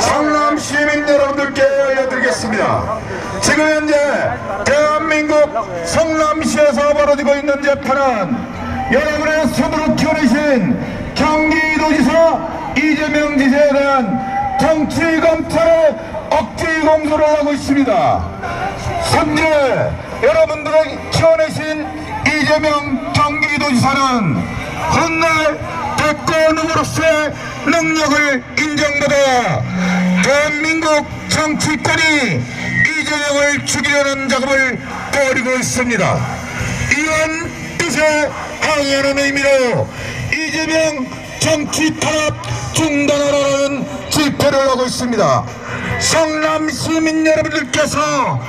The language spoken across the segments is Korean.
성남 시민 여러분들께 알려드리겠습니다. 지금 현재 대한민국 성남시에서 벌어지고 있는 재판은 여러분의 손으로 키워내신 경기도지사 이재명 지사에 대한 정치 검찰의 억지 공소를 하고 있습니다. 현재 여러분들의 키워내신 이재명 경기도지사는 훗날 대권 후보로서의 능력을 인정받아 대한민국 정치권이 이재명을 죽이려는 작업을 벌이고 있습니다. 이런 뜻에 항의하는 의미로 이재명 정치 탄압 중단하라는 집회를 하고 있습니다. 성남 시민 여러분들께서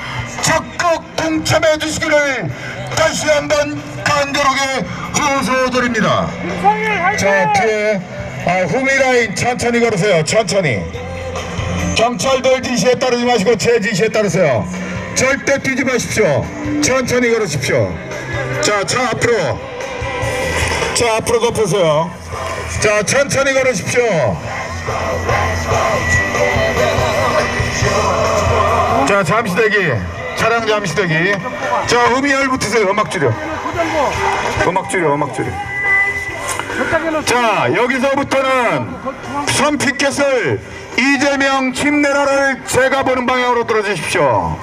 적극 동참해 주시기를 다시 한번 간절하게 호소드립니다. 자, 뒤에 아, 후미라인 천천히 걸으세요. 천천히. 경찰들 지시에 따르지 마시고 제 지시에 따르세요. 절대 뛰지 마십시오. 천천히 걸으십시오. 자, 차 앞으로. 자, 앞으로 덮으세요. 자, 천천히 걸으십시오. 자, 잠시 대기. 차량 잠시 대기. 자, 후미열 붙으세요. 음악 줄여. 음악 줄여, 음악 줄여. 자, 여기서부터는 선 피켓을 이재명 침내라를 제가 보는 방향으로 들어주십시오.